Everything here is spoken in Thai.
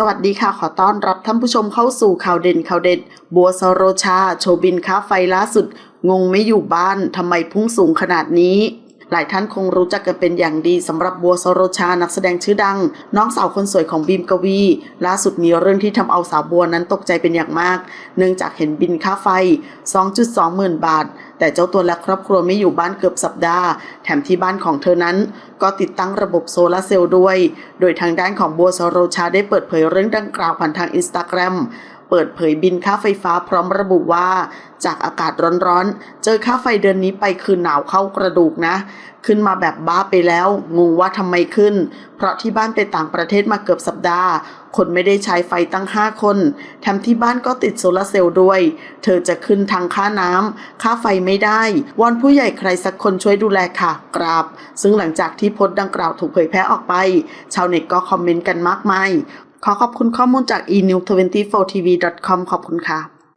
สวัสดีค่ะ ขอต้อนรับท่านผู้ชมเข้าสู่ข่าวเด่นข่าวเด็ด บัวสโรชา โชว์บินค่าไฟล่าสุด งงไม่อยู่บ้านทำไมพุ่งสูงขนาดนี้ หลายท่านคงรู้จักกันเป็นอย่างดีสำหรับบัวสโรชานักแสดงชื่อดัง น้องสาวคนสวยของบีมกวี ล่าสุดมีเรื่องที่ทำเอาสาวบัวนั้นตกใจเป็นอย่างมาก เนื่องจากเห็นบินค่าไฟ 2.2หมื่นบาท แต่เจ้าตัวและครอบครัวไม่อยู่บ้านเกือบสัปดาห์ แถมที่บ้านของเธอนั้น ก็ติดตั้งระบบโซลาร์เซลล์ด้วย โดยทางด้านของบัวสโรชาได้เปิดเผยเรื่องดังกล่าวผ่านทางอินสตาแกรมเปิดเผยบินค่าไฟฟ้าพร้อมระบุว่า จากอากาศร้อนๆ เจอค่าไฟเดือนนี้ไปคือหนาวเข้ากระดูกนะ ขึ้นมาแบบบ้าไปแล้ว งงว่าทำไมขึ้น เพราะที่บ้านไปต่างประเทศมาเกือบสัปดาห์ คนไม่ได้ใช้ไฟตั้ง 5 คนแถมที่บ้านก็ติดโซลาร์เซลล์ด้วย เธอจะขึ้นทางค่าน้ำค่าไฟไม่ได้วอนผู้ใหญ่ใครสักคนช่วยดูแลค่ะ กราบ ซึ่งหลังจากที่โพสต์ดังกล่าวถูกเผยแพร่ออกไป ชาวเน็ตก็คอมเมนต์กันมากมาย ขอขอบคุณข้อมูลจาก e-new24tv.com ขอบคุณค่ะ